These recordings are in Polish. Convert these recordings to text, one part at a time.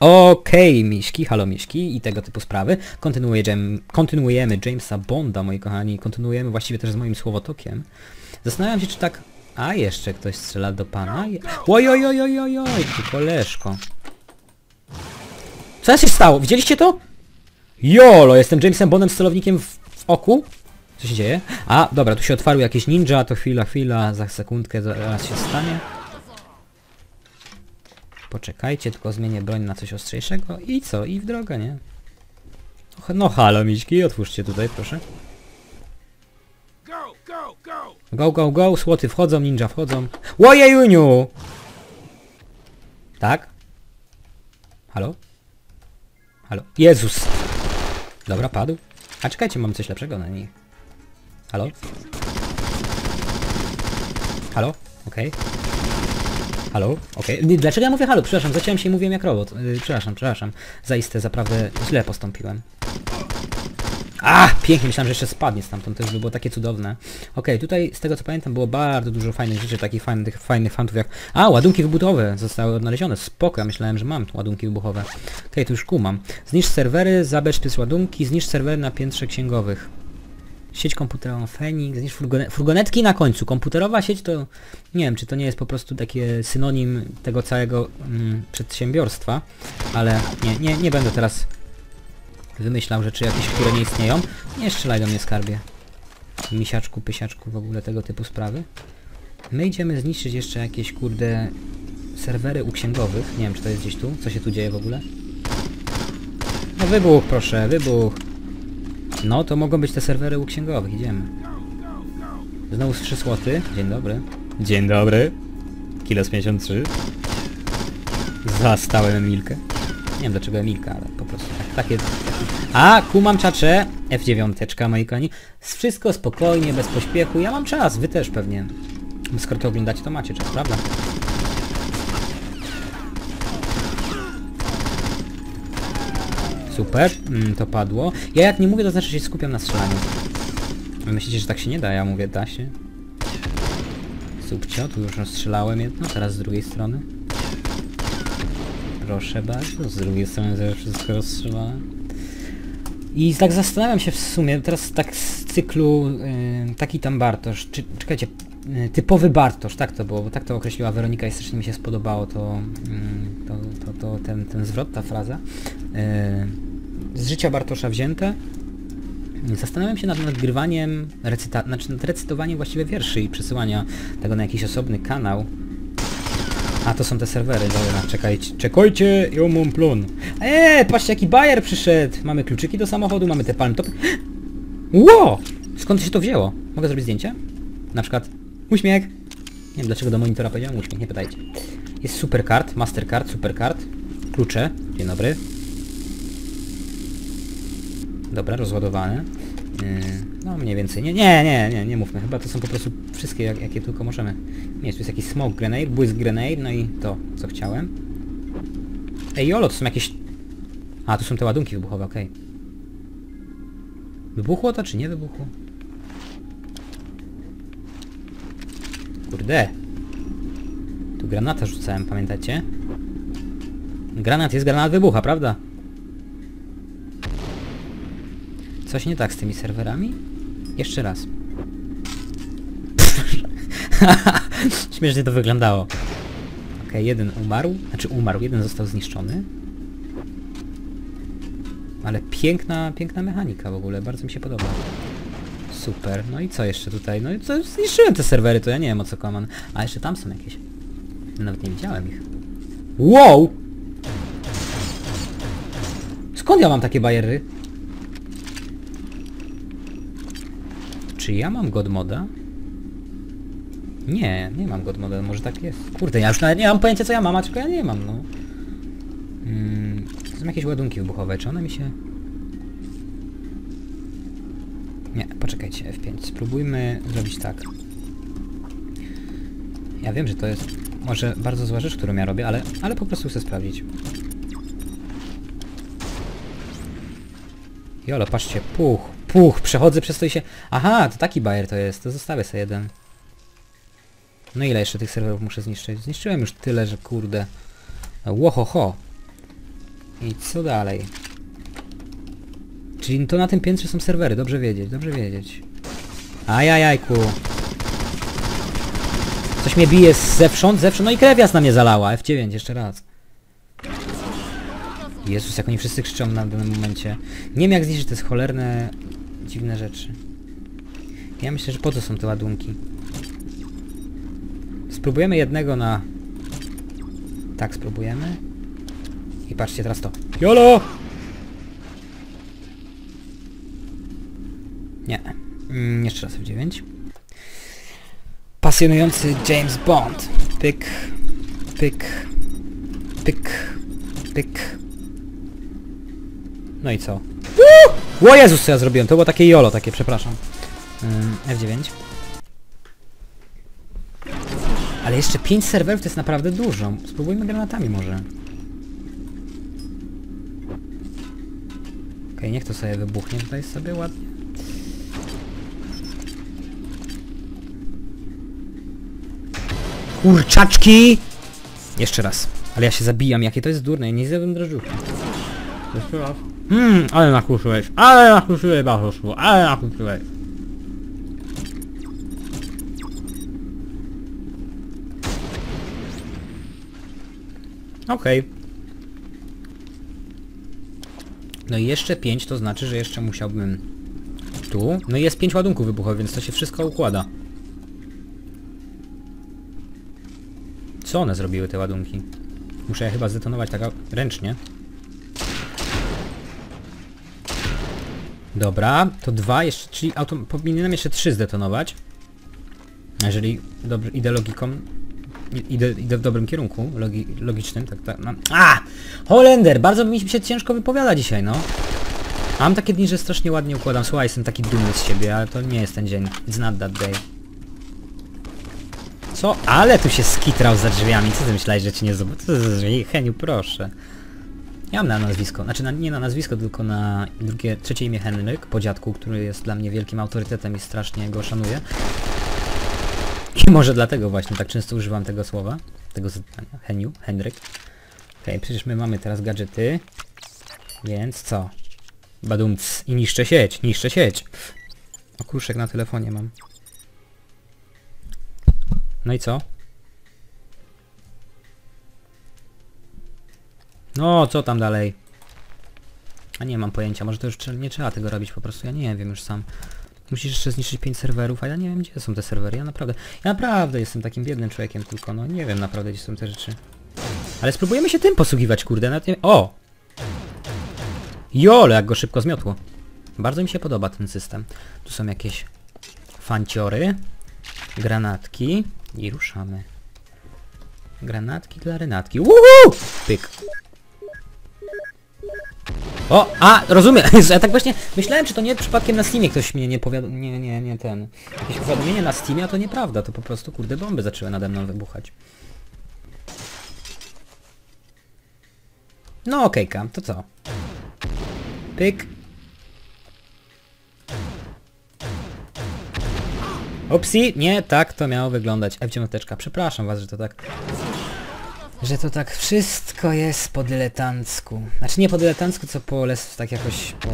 Okej, miśki, halo miśki i tego typu sprawy. Kontynuujemy, Jamesa Bonda, moi kochani. Kontynuujemy właściwie też z moim słowotokiem. Zastanawiam się, czy tak... A, jeszcze ktoś strzela do pana. Je- Oj, oj, oj, oj, oj, oj, ty koleżko. Co się stało? Widzieliście to? Jolo, jestem Jamesem Bondem z celownikiem w, w oku? Co się dzieje? A, dobra, tu się otwarły jakieś ninja, to chwila, chwila, za sekundkę zaraz się stanie. Poczekajcie, tylko zmienię broń na coś ostrzejszego i co? I w drogę, nie? No halo, miśki, otwórzcie tutaj, proszę. Go, go, go! Go, go, go, słoty wchodzą, ninja wchodzą. Łojejuniu! Tak? Halo? Halo? Jezus! Dobra, padł. A czekajcie, mam coś lepszego na niej. Halo? Halo? Okej. Halo? Okej. Nie, Dlaczego ja mówię halo? Przepraszam, zaciąłem się i mówiłem jak robot. Yy, przepraszam, przepraszam. Zaiste, zaprawdę źle postąpiłem. A, pięknie, myślałem, że jeszcze spadnie stamtąd, to już by było takie cudowne. Okej, tutaj z tego co pamiętam było bardzo dużo fajnych rzeczy, takich fajnych, fajnych fantów jak... A, ładunki wybuchowe zostały odnalezione, spoko, ja myślałem, że mam ładunki wybuchowe. Okej, tu już kumam. Zniszcz serwery, zabezpiecz ładunki, zniszcz serwery na piętrze księgowych. Sieć komputerową Fenix, zniszcz furgone furgonetki na końcu. Komputerowa sieć to... Nie wiem, czy to nie jest po prostu takie synonim tego całego mm, przedsiębiorstwa, ale nie, nie, nie będę teraz wymyślał rzeczy jakieś, które nie istnieją. Nie strzelaj do mnie skarbie. Misiaczku, pysiaczku, w ogóle tego typu sprawy. My idziemy zniszczyć jeszcze jakieś, kurde, serwery u księgowych. Nie wiem, czy to jest gdzieś tu. Co się tu dzieje w ogóle? No wybuch, proszę, wybuch. No, to mogą być te serwery u księgowych. Idziemy. Znowu z 3 złoty. Dzień dobry. Dzień dobry. Kilos 53. Zastałem Emilkę. Nie wiem dlaczego Emilka, ale po prostu tak, takie... A, kumam czacze. F9, moi kochani. Wszystko spokojnie, bez pośpiechu. Ja mam czas, wy też pewnie. Skoro to oglądacie, to macie czas, prawda? Super, mm, to padło. Ja jak nie mówię, to znaczy, że się skupiam na strzelaniu. Myślicie, że tak się nie da? Ja mówię, da się. Subcio, tu już rozstrzelałem jedno, teraz z drugiej strony. Proszę bardzo, z drugiej strony też wszystko rozstrzelałem. I tak zastanawiam się w sumie, teraz tak z cyklu y, taki tam Bartosz, czy, czekajcie, y, typowy Bartosz, tak to było, bo tak to określiła Weronika i strasznie mi się spodobało to, y, to, to, to ten, ten zwrot, ta fraza. Z życia Bartosza wzięte. Zastanawiam się nad nagrywaniem, recyta znaczy nad recytowaniem właściwie wierszy i przesyłania tego na jakiś osobny kanał. A, to są te serwery, dobra, czekajcie, czekajcie, ja mam plon. Eee, patrzcie jaki bajer przyszedł! Mamy kluczyki do samochodu, mamy te palm topy. Ło! Skąd się to wzięło? Mogę zrobić zdjęcie? Na przykład uśmiech. Nie wiem dlaczego do monitora powiedziałem uśmiech, nie pytajcie. Jest supercard, mastercard, supercard. Klucze, dzień dobry. Dobra, rozładowane. Yy, no mniej więcej. Nie, nie, nie, nie, nie mówmy. Chyba to są po prostu wszystkie, jak, jakie tylko możemy. Nie, tu jest jakiś smoke grenade, błysk grenade, no i to, co chciałem. Ej, jolo, to są jakieś... A, tu są te ładunki wybuchowe, okej. Wybuchło to, czy nie wybuchło? Kurde. Tu granata rzucałem, pamiętacie? Granat jest, granat wybucha, prawda? Coś nie tak z tymi serwerami? Jeszcze raz. Śmiesznie to wyglądało. Okej, jeden umarł. Znaczy umarł, jeden został zniszczony. Ale piękna, piękna mechanika w ogóle, bardzo mi się podoba. Super, no i co jeszcze tutaj? No i co, zniszczyłem te serwery, to ja nie wiem o co koman. A jeszcze tam są jakieś. Nawet nie widziałem ich. Wow! Skąd ja mam takie bajery? Czy ja mam godmoda? Nie, nie mam godmoda, może tak jest. Kurde, ja już nawet nie mam pojęcia co ja mam, a czego ja nie mam, no. Mm, są jakieś ładunki wybuchowe, czy one mi się... Nie, poczekajcie, F5. Spróbujmy zrobić tak. Ja wiem, że to jest może bardzo zła rzecz, którą ja robię, ale, ale po prostu chcę sprawdzić. Jolo, patrzcie, puch, puch, przechodzę przez to i się... Aha, to taki bajer to jest, to zostawię sobie jeden. No ile jeszcze tych serwerów muszę zniszczyć? Zniszczyłem już tyle, że kurde... Łohoho. I co dalej? Czyli to na tym piętrze są serwery, dobrze wiedzieć, dobrze wiedzieć. Ajajajku. Coś mnie bije zewsząd, zewsząd, no i krew jasna mnie zalała. F9, jeszcze raz. Jezus, jak oni wszyscy krzyczą na danym momencie. Nie wiem jak zniszczyć te cholerne, dziwne rzeczy. Ja myślę, że po co są te ładunki. Spróbujemy jednego na... Tak, spróbujemy. I patrzcie teraz to. YOLO! Nie. Mm, jeszcze raz F9. Pasjonujący James Bond. Pyk, pyk, pyk, pyk. No i co? Uuu! O Jezus, co ja zrobiłem? To było takie jolo, takie, przepraszam. Ym, F9. Ale jeszcze 5 serwerów to jest naprawdę dużo. Spróbujmy granatami może. Okej, niech to sobie wybuchnie tutaj sobie ładnie. Kurczaczki! Jeszcze raz. Ale ja się zabijam, jakie to jest durne, ja nie zjadłem drożdżówki. Jeszcze raz. Hmm, ale nakuszyłeś, ale nakuszyłeś, Bachuszu, ale nakuszyłeś. Okej. No i jeszcze 5 to znaczy, że jeszcze musiałbym tu. No i jest 5 ładunków wybuchowych, więc to się wszystko układa. Co one zrobiły te ładunki? Muszę je chyba zdetonować tak ręcznie. Dobra, to dwa jeszcze, czyli auto, powinienem jeszcze trzy zdetonować. Jeżeli dobrze idę logiką, idę, idę w dobrym kierunku, logi, logicznym, tak, tak, no. A! Holender! Bardzo mi się ciężko wypowiada dzisiaj, no. Mam takie dni, że strasznie ładnie układam. Słuchaj, jestem taki dumny z siebie, ale to nie jest ten dzień. It's not that day. Co? Ale tu się skitrał za drzwiami. Co ty myślałeś, że ci nie drzwi? Heniu, proszę. Ja mam na nazwisko, znaczy na, nie na nazwisko, tylko na drugie, trzecie imię Henryk, po dziadku, który jest dla mnie wielkim autorytetem i strasznie go szanuję. I może dlatego właśnie tak często używam tego słowa, tego zdania, Heniu, Henryk. Okej, przecież my mamy teraz gadżety, więc co? Badumc i niszczę sieć, niszczę sieć. Okruszek na telefonie mam. No i co? No, co tam dalej? A nie mam pojęcia, może to już nie trzeba tego robić po prostu, ja nie wiem już sam. Musisz jeszcze zniszczyć 5 serwerów, a ja nie wiem gdzie są te serwery, ja naprawdę, ja naprawdę jestem takim biednym człowiekiem tylko, no nie wiem naprawdę gdzie są te rzeczy. Ale spróbujemy się tym posługiwać, kurde, nawet nie... O! Jole, jak go szybko zmiotło. Bardzo mi się podoba ten system. Tu są jakieś fanciory, granatki i ruszamy. Granatki dla renatki. Uhu! Pyk. O, a, rozumiem. Ja tak właśnie myślałem, czy to nie przypadkiem na Steamie ktoś mnie nie powiada... Nie, nie, nie, ten... Jakieś powiadomienie na Steamie, a to nieprawda. To po prostu, kurde, bomby zaczęły nade mną wybuchać. No okej, Kam, to co? Pyk. Upsi, nie, tak to miało wyglądać. F9, przepraszam was, że to tak... Że to tak wszystko jest po dyletancku. Znaczy nie po dyletancku, co po les... tak jakoś po...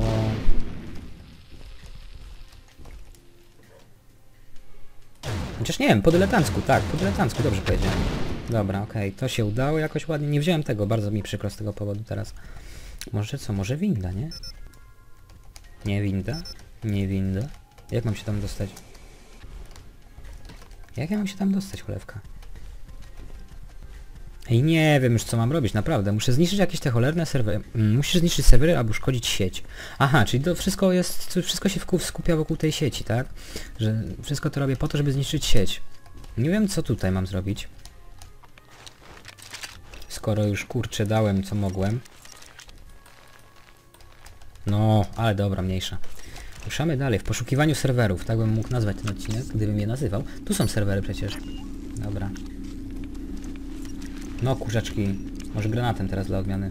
Chociaż nie wiem, po dyletancku, tak, po dyletancku, dobrze powiedziałem. Dobra, okej, to się udało jakoś ładnie. Nie wziąłem tego, bardzo mi przykro z tego powodu teraz. Może co, może winda, nie? Nie winda? Nie winda? Jak mam się tam dostać? Jak ja mam się tam dostać, cholewka? Ej, nie wiem już co mam robić, naprawdę. Muszę zniszczyć jakieś te cholerne serwery. Mm, Musisz zniszczyć serwery albo szkodzić sieć. Aha, czyli to wszystko jest, wszystko się wku- skupia wokół tej sieci, tak? Że wszystko to robię po to, żeby zniszczyć sieć. Nie wiem co tutaj mam zrobić. Skoro już kurczę dałem co mogłem. No, ale dobra, mniejsza. Ruszamy dalej, w poszukiwaniu serwerów, tak bym mógł nazwać ten odcinek, gdybym je nazywał. Tu są serwery przecież. Dobra. No kurzaczki, może granatem teraz dla odmiany.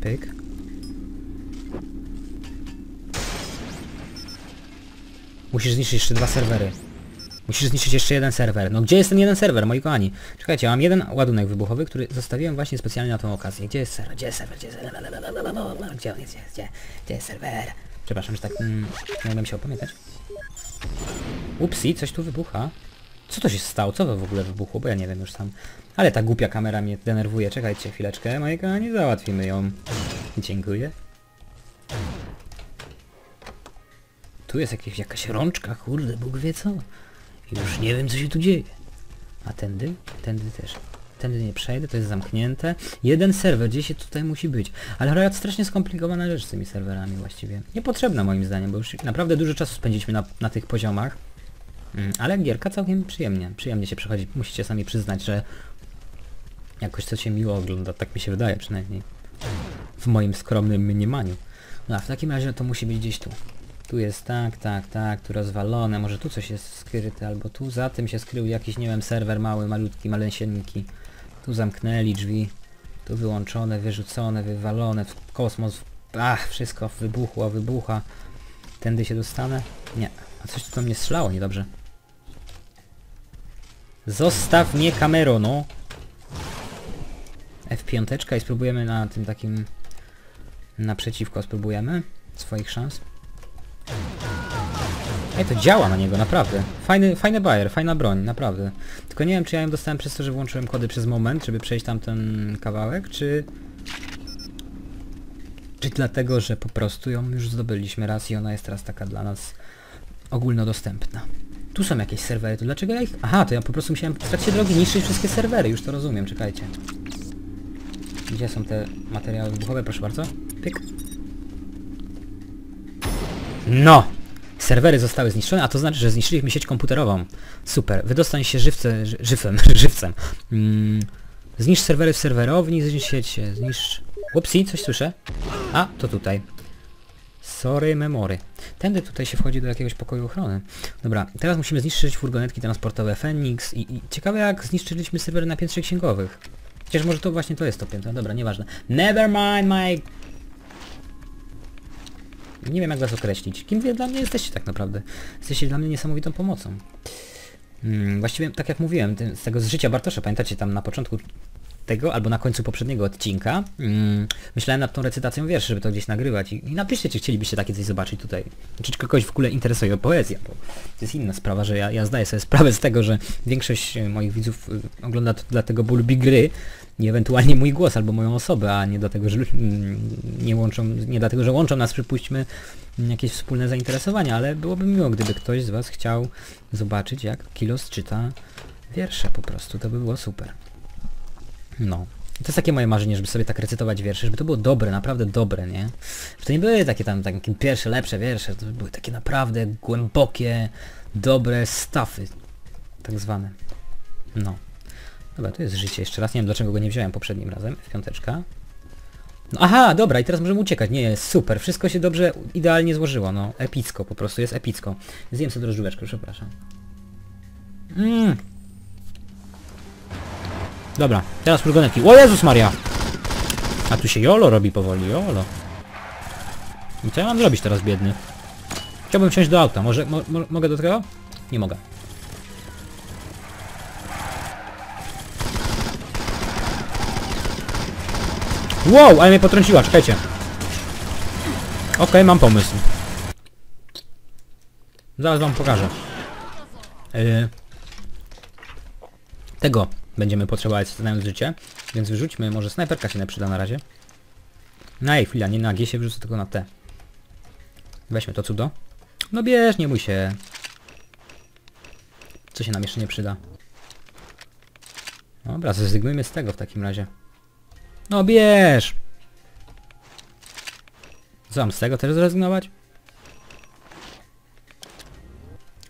Pyk. Musisz zniszczyć jeszcze dwa serwery. Musisz zniszczyć jeszcze jeden serwer. No gdzie jest ten jeden serwer, moi kochani? Czekajcie, mam jeden ładunek wybuchowy, który zostawiłem właśnie specjalnie na tą okazję. Gdzie jest serwer? Gdzie jest serwer? Gdzie jest serwer? Gdzie on jest? Gdzie? Gdzie, jest serwer? Przepraszam, że tak mm, nie będę musiał pamiętać. Upsi, coś tu wybucha. Co to się stało? Co to w ogóle wybuchło? Bo ja nie wiem już sam. Ale ta głupia kamera mnie denerwuje. Czekajcie chwileczkę, moi kochani, załatwimy ją. Dziękuję. Tu jest jakieś, jakaś rączka, kurde, Bóg wie co. Już nie wiem, co się tu dzieje. A tędy? Tędy też. Tędy nie przejdę, to jest zamknięte. Jeden serwer, gdzie się tutaj musi być. Ale Riot strasznie skomplikowana rzecz z tymi serwerami właściwie. Niepotrzebna moim zdaniem, bo już naprawdę dużo czasu spędziliśmy na, na tych poziomach. Mm, ale gierka całkiem przyjemnie. Przyjemnie się przechodzi. Musicie sami przyznać, że jakoś to się miło ogląda. Tak mi się wydaje przynajmniej. W moim skromnym mniemaniu. No a w takim razie to musi być gdzieś tu. Tu jest tak, tak, tak, tu rozwalone, może tu coś jest skryte, albo tu za tym się skrył jakiś, nie wiem, serwer mały, malutki, malesieńki. Tu zamknęli drzwi, tu wyłączone, wyrzucone, wywalone, w kosmos, ach, wszystko wybuchło, wybucha. Tędy się dostanę? Nie. A coś tu tam nie strzelało, niedobrze. Zostaw mnie kamero, no! F5 i spróbujemy na tym takim... Naprzeciwko spróbujemy swoich szans. Ej, to działa na niego, naprawdę. Fajny, fajny bajer, fajna broń, naprawdę. Tylko nie wiem, czy ja ją dostałem przez to, że włączyłem kody przez moment, żeby przejść tam ten kawałek, czy... Czy dlatego, że po prostu ją już zdobyliśmy raz i ona jest teraz taka dla nas ogólnodostępna. Tu są jakieś serwery, to dlaczego ja ich... Aha, to ja po prostu musiałem w trakcie drogi niszczyć wszystkie serwery, już to rozumiem, czekajcie. Gdzie są te materiały wybuchowe, proszę bardzo? Pyk. No! Serwery zostały zniszczone, a to znaczy, że zniszczyliśmy sieć komputerową. Super. Wydostań się żywce, ży- żywcem, żywcem. Mm. Zniszcz serwery w serwerowni, zniszcz sieć, zniszcz... Upsi, coś słyszę? A, to tutaj. Sorry memory. Tędy tutaj się wchodzi do jakiegoś pokoju ochrony. Dobra, teraz musimy zniszczyć furgonetki transportowe Phoenix i, i ciekawe jak zniszczyliśmy serwery na piętrze księgowych. Chociaż może to właśnie to jest to piętro. Dobra, nieważne. Never mind my nie wiem jak was określić. Kim wy dla mnie jesteście tak naprawdę? Jesteście dla mnie niesamowitą pomocą. Hmm, właściwie, tak jak mówiłem, z tego z życia Bartosza, pamiętacie tam na początku tego, albo na końcu poprzedniego odcinka, mm, myślałem nad tą recytacją wierszy, żeby to gdzieś nagrywać i, i napiszcie, czy chcielibyście takie coś zobaczyć tutaj. Czy kogoś w ogóle interesuje poezja, bo to jest inna sprawa, że ja, ja zdaję sobie sprawę z tego, że większość e, moich widzów e, ogląda to dlatego, bo lubi gry i ewentualnie mój głos albo moją osobę, a nie dlatego, że mm, nie łączą, nie dlatego, że łączą nas, przypuśćmy, mm, jakieś wspólne zainteresowania, ale byłoby miło, gdyby ktoś z was chciał zobaczyć, jak Kilos czyta wiersze po prostu, to by było super. No. To jest takie moje marzenie, żeby sobie tak recytować wiersze, żeby to było dobre, naprawdę dobre, nie? Żeby to nie były takie tam takie pierwsze, lepsze wiersze, to były takie naprawdę głębokie, dobre stafy, tak zwane. No. Dobra, to jest życie jeszcze raz, nie wiem dlaczego go nie wziąłem poprzednim razem, w piąteczka. No aha, dobra, i teraz możemy uciekać, nie, super, wszystko się dobrze, idealnie złożyło, no, epicko po prostu, jest epicko. Zjem sobie drożdżóweczkę, przepraszam. Mmm. Dobra, teraz furgonetki. O Jezus Maria! A tu się jolo robi powoli, jolo. I co ja mam zrobić teraz, biedny? Chciałbym wsiąść do auta, może mo, mo, mogę do tego? Nie mogę. Wow, ale mnie potrąciła, czekajcie. Okej, mam pomysł. Zaraz wam pokażę. Yy, tego będziemy potrzebować znając życie, więc wyrzućmy, może snajperka się nie przyda na razie. Na jej chwila, nie na G się wrzucę, tylko na T. Weźmy to cudo. No bierz, nie bój się. Co się nam jeszcze nie przyda? Dobra, zrezygnujmy z tego w takim razie. No bierz! Co mam z tego też zrezygnować?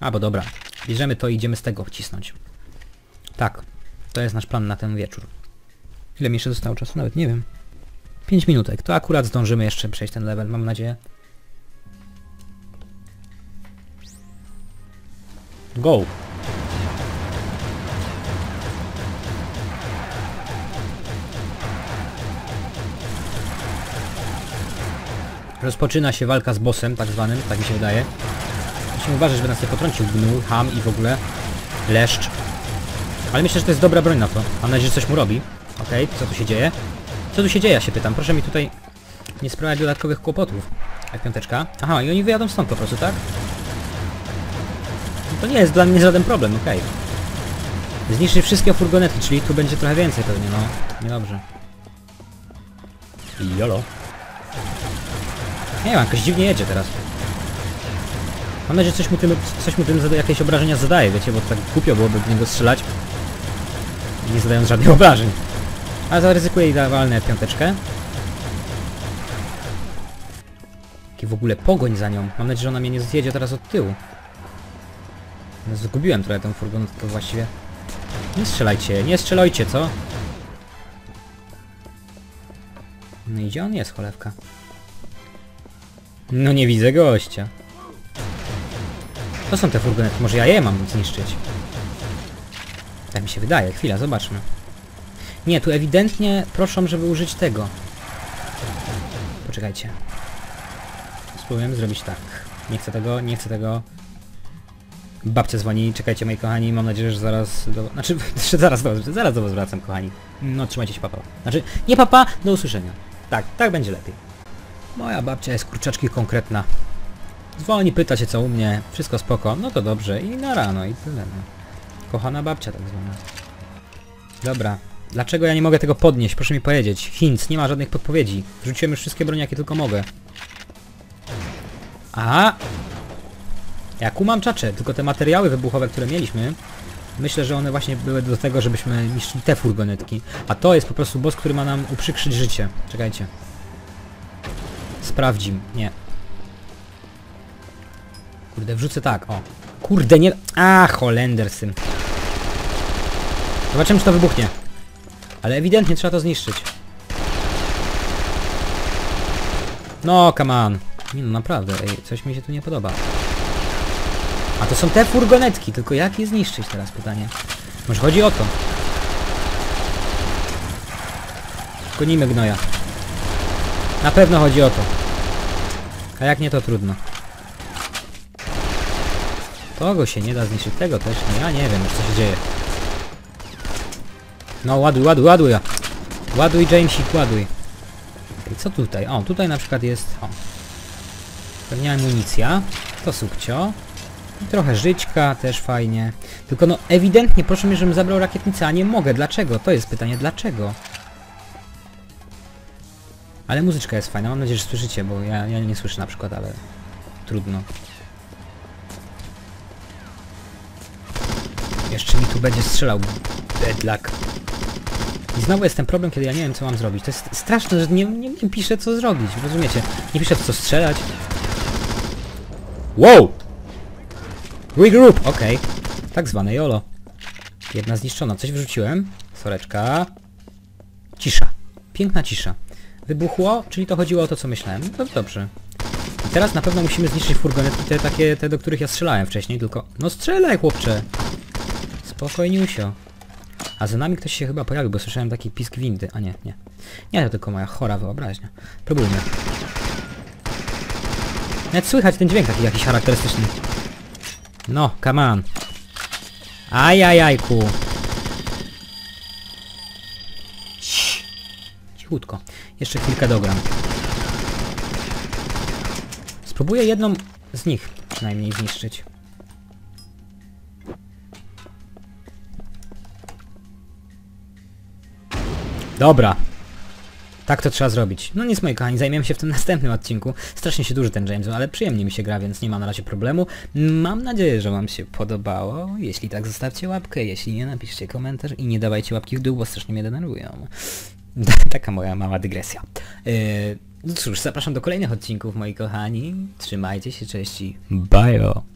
A, bo dobra. Bierzemy to i idziemy z tego wcisnąć. Tak. To jest nasz plan na ten wieczór. Ile mi jeszcze zostało czasu? Nawet nie wiem. 5 minutek. To akurat zdążymy jeszcze przejść ten level, mam nadzieję. Go! Rozpoczyna się walka z bossem, tak zwanym, tak mi się wydaje. Musimy uważać, żeby nas nie potrącił gnój, ham i w ogóle leszcz. Ale myślę, że to jest dobra broń na to. Mam nadzieję, że coś mu robi. Okej, co tu się dzieje? Co tu się dzieje, ja się pytam. Proszę mi tutaj nie sprawiać dodatkowych kłopotów. Jak piąteczka. Aha, i oni wyjadą stąd po prostu, tak? No to nie jest dla mnie żaden problem, okej. Zniszczy wszystkie furgonety, czyli tu będzie trochę więcej pewnie, no. Niedobrze. Jolo. Nie wiem, jakoś dziwnie jedzie teraz. Mam nadzieję, że coś mu tym, coś mu tym jakieś obrażenia zadaje, wiecie, bo tak głupio byłoby w niego strzelać. Nie zadając żadnych obrażeń. A zaryzykuję i walnę piąteczkę. Jaki w ogóle pogoń za nią. Mam nadzieję, że ona mnie nie zjedzie teraz od tyłu. No, Zgubiłem trochę tą furgonetkę właściwie. Nie strzelajcie, nie strzelajcie, co? No i gdzie on jest, cholewka? No nie widzę gościa. To są te furgonety, może ja je mam zniszczyć. Tak mi się wydaje, chwila, zobaczmy. Nie, tu ewidentnie proszą, żeby użyć tego. Poczekajcie. Spróbujemy zrobić tak. Nie chcę tego, nie chcę tego. Babcia dzwoni, czekajcie moi kochani, mam nadzieję, że zaraz do... Znaczy, zaraz do, zaraz do was wracam, kochani. No, trzymajcie się papa. Znaczy, nie papa, do usłyszenia. Tak, tak będzie lepiej. Moja babcia jest kurczaczki konkretna. Dzwoni, pyta się co u mnie, wszystko spoko, no to dobrze i na rano i tyle. No. Kochana babcia tak zwana. Dobra, dlaczego ja nie mogę tego podnieść? Proszę mi powiedzieć. Hints, nie ma żadnych podpowiedzi. Wrzuciłem już wszystkie broni, jakie tylko mogę. Aha! Ja kumam czacze, tylko te materiały wybuchowe, które mieliśmy, myślę, że one właśnie były do tego, żebyśmy niszczyli te furgonetki. A to jest po prostu boss, który ma nam uprzykrzyć życie. Czekajcie. Sprawdzim. Nie. Kurde, wrzucę tak, o. Kurde, nie... A, Holendersyn. Zobaczymy, czy to wybuchnie. Ale ewidentnie trzeba to zniszczyć. No, come on. Nie no, naprawdę, ej, coś mi się tu nie podoba. A to są te furgonetki, tylko jak je zniszczyć teraz pytanie? Może chodzi o to. Gonimy gnoja. Na pewno chodzi o to. A jak nie, to trudno. Tego się nie da zniszczyć, tego też nie. Ja nie wiem już co się dzieje. No ładuj, ładuj, ładuj. Ładuj Jamesik, ładuj. I co tutaj? O, tutaj na przykład jest... O. Pewnie amunicja. To sukcio. I trochę żyćka, też fajnie. Tylko no ewidentnie proszę mnie, żebym zabrał rakietnicę, a nie mogę. Dlaczego? To jest pytanie, dlaczego? Ale muzyczka jest fajna, mam nadzieję, że słyszycie, bo ja, ja nie słyszę na przykład, ale trudno. Jeszcze mi tu będzie strzelał bedlak. I znowu jest ten problem, kiedy ja nie wiem co mam zrobić. To jest straszne, że nie, nie, nie piszę co zrobić, rozumiecie? Nie piszę w co strzelać. Wow! Regroup! Okej. Tak zwane YOLO. Jedna zniszczona. Coś wyrzuciłem. Soreczka. Cisza. Piękna cisza. Wybuchło, czyli to chodziło o to, co myślałem. No dobrze. I teraz na pewno musimy zniszczyć furgonetki, te takie, te do których ja strzelałem wcześniej, tylko... No strzelaj, chłopcze! Spokojniusio. A za nami ktoś się chyba pojawił, bo słyszałem taki pisk windy. A nie, nie. Nie, to tylko moja chora wyobraźnia. Próbujmy. Nawet słychać ten dźwięk taki jakiś charakterystyczny. No, come on. Ajajajku. Cichutko. Jeszcze chwilkę dogram. Spróbuję jedną z nich przynajmniej zniszczyć. Dobra. Tak to trzeba zrobić. No nic moi kochani, zajmiemy się w tym następnym odcinku. Strasznie się duży ten James, ale przyjemnie mi się gra, więc nie ma na razie problemu. Mam nadzieję, że wam się podobało. Jeśli tak, zostawcie łapkę, jeśli nie, napiszcie komentarz i nie dawajcie łapki w dół, bo strasznie mnie denerwują. Taka moja mała dygresja. Yy, no cóż, zapraszam do kolejnych odcinków, moi kochani. Trzymajcie się, cześć i bye!